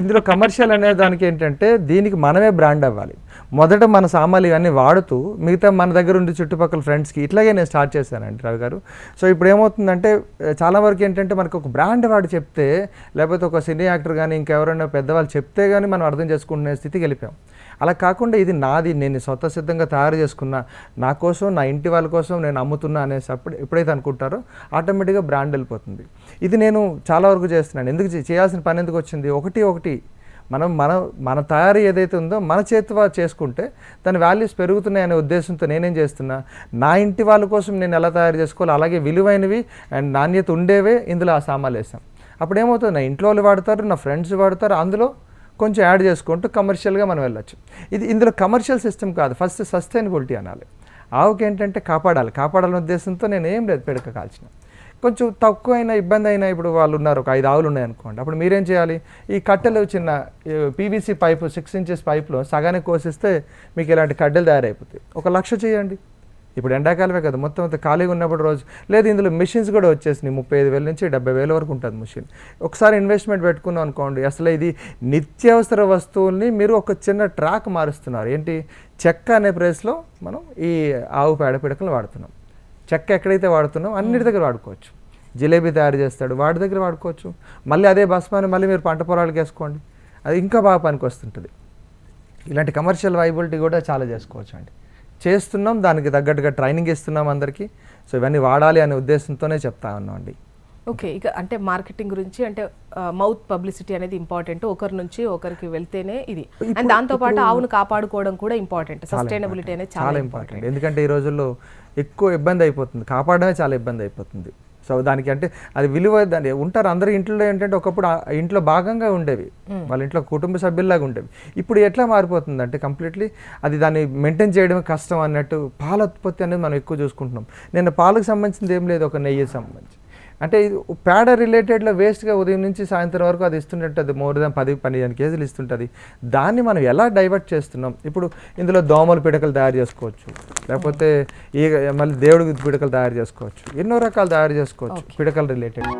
ఇందులో కమర్షియల్ అనే దానికి ఏంటంటే దీనికి మనమే బ్రాండ్ అవ్వాలి. మొదట మన సామాన్లు ఇవన్నీ వాడుతూ మిగతా మన దగ్గర ఉండి చుట్టుపక్కల ఫ్రెండ్స్కి ఇట్లాగే నేను స్టార్ట్ చేశానండి రవి గారు. సో ఇప్పుడు ఏమవుతుందంటే చాలా వరకు ఏంటంటే మనకు ఒక బ్రాండ్ వాడు చెప్తే లేకపోతే ఒక సినీ యాక్టర్ కానీ ఇంకెవరైనా పెద్దవాళ్ళు చెప్తే కానీ మనం అర్థం చేసుకునే స్థితికి వెళ్ళిపోయాం. అలా కాకుండా ఇది నాది నేను స్వతసిద్ధంగా తయారు చేసుకున్నా నా కోసం నా ఇంటి వాళ్ళ కోసం నేను అమ్ముతున్నా అనేసి అప్పుడు ఎప్పుడైతే అనుకుంటారో ఆటోమేటిక్గా బ్రాండ్ వెళ్ళిపోతుంది. ఇది నేను చాలా వరకు చేస్తున్నాను. ఎందుకు చేయాల్సిన పని ఎందుకు వచ్చింది? ఒకటి ఒకటి. మనం మన మన తయారీ ఏదైతే ఉందో మన చేతి చేసుకుంటే దాని వాల్యూస్ పెరుగుతున్నాయనే ఉద్దేశంతో నేనేం చేస్తున్నా నా ఇంటి వాళ్ళ కోసం నేను ఎలా తయారు చేసుకోవాలి అలాగే విలువైనవి అండ్ నాణ్యత ఉండేవే ఇందులో ఆ సామాన్లు వేసాం అప్పుడు ఏమవుతుంది నా ఇంట్లో వాళ్ళు వాడతారు నా ఫ్రెండ్స్ వాడతారు అందులో కొంచెం యాడ్ చేసుకుంటూ కమర్షియల్గా మనం వెళ్ళొచ్చు. ఇది ఇందులో కమర్షియల్ సిస్టమ్ కాదు ఫస్ట్ సస్టైనబిలిటీ అనాలి. ఆవుకి ఏంటంటే కాపాడాలి. కాపాడాలనే ఉద్దేశంతో నేను ఏం లేదు పిడక కాల్చిన. కొంచెం తక్కువైన ఇబ్బంది అయినా ఇప్పుడు వాళ్ళు ఉన్నారు ఒక ఐదు ఆవులు ఉన్నాయి అనుకోండి. అప్పుడు మీరేం చేయాలి? ఈ కట్టెలు చిన్న పీవీసీ పైపు సిక్స్ ఇంచెస్ పైపులో సగానికి కోసిస్తే మీకు ఇలాంటి కడ్డలు తయారైపోతాయి. ఒక లక్ష చేయండి. ఇప్పుడు ఎండాకాలమే కదా మొత్తం అంతా ఖాళీగా ఉన్నప్పుడు రోజు లేదు ఇందులో మిషన్స్ కూడా వచ్చేసినాయి ముప్పై ఐదు వేల నుంచి డెబ్బై వేల వరకు ఉంటుంది మిషన్ ఒకసారి ఇన్వెస్ట్మెంట్ పెట్టుకున్నాం అనుకోండి అసలు ఇది నిత్యావసర వస్తువుల్ని మీరు ఒక చిన్న ట్రాక్ మారుస్తున్నారు. ఏంటి? చెక్క అనే ప్లేస్లో మనం ఈ ఆవు పేడ పిడకలు వాడుతున్నాం. చెక్క ఎక్కడైతే వాడుతున్నాం అన్నిటి దగ్గర వాడుకోవచ్చు. జిలేబీ తయారు చేస్తాడు వాడి దగ్గర వాడుకోవచ్చు. మళ్ళీ అదే బస్మాని మళ్ళీ మీరు పంట పొలాలకు వేసుకోండి. అది ఇంకా బాగా పనికి వస్తుంటుంది ఇలాంటి కమర్షియల్ వైబిలిటీ కూడా చాలా చేసుకోవచ్చు అండి చేస్తున్నాం దానికి తగ్గట్టుగా ట్రైనింగ్ ఇస్తున్నాం అందరికీ. సో ఇవన్నీ వాడాలి అనే ఉద్దేశంతోనే చెప్తా ఉన్నాం అండి. ఓకే ఇక అంటే మార్కెటింగ్ గురించి అంటే మౌత్ పబ్లిసిటీ అనేది ఇంపార్టెంట్. ఒకరి నుంచి ఒకరికి వెళ్తేనే ఇది. అండ్ దాంతో పాటు ఆవును కాపాడుకోవడం కూడా ఇంపార్టెంట్. సస్టైనబిలిటీ అనేది చాలా ఇంపార్టెంట్. ఎందుకంటే ఈ రోజుల్లో ఎక్కువ ఇబ్బంది అయిపోతుంది. కాపాడడమే చాలా ఇబ్బంది అయిపోతుంది. సో దానికి అంటే అది విలువ దాని ఉంటారు అందరు ఇంట్లో ఏంటంటే ఒకప్పుడు ఇంట్లో భాగంగా ఉండేవి. వాళ్ళ ఇంట్లో కుటుంబ సభ్యుల్లాగా ఉండేవి. ఇప్పుడు ఎట్లా మారిపోతుంది అంటే కంప్లీట్లీ అది దాన్ని మెయింటైన్ చేయడం కష్టం అన్నట్టు పాల ఉత్పత్తి అనేది మనం ఎక్కువ చూసుకుంటున్నాం. నేను పాలకు సంబంధించింది ఏం లేదు ఒక నెయ్యి సంబంధించి. అంటే పేడ రిలేటెడ్లో వేస్ట్గా ఉదయం నుంచి సాయంత్రం వరకు అది ఇస్తుంటుంది మోర్ దాన్ పది పదిహేను కేజీలు ఇస్తుంటుంది. దాన్ని మనం ఎలా డైవర్ట్ చేస్తున్నాం? ఇప్పుడు ఇందులో దోమల పిడకలు తయారు చేసుకోవచ్చు. లేకపోతే ఈ మళ్ళీ దేవుడికి పిడకలు తయారు చేసుకోవచ్చు. ఎన్నో రకాలు తయారు చేసుకోవచ్చు పిడకలు రిలేటెడ్.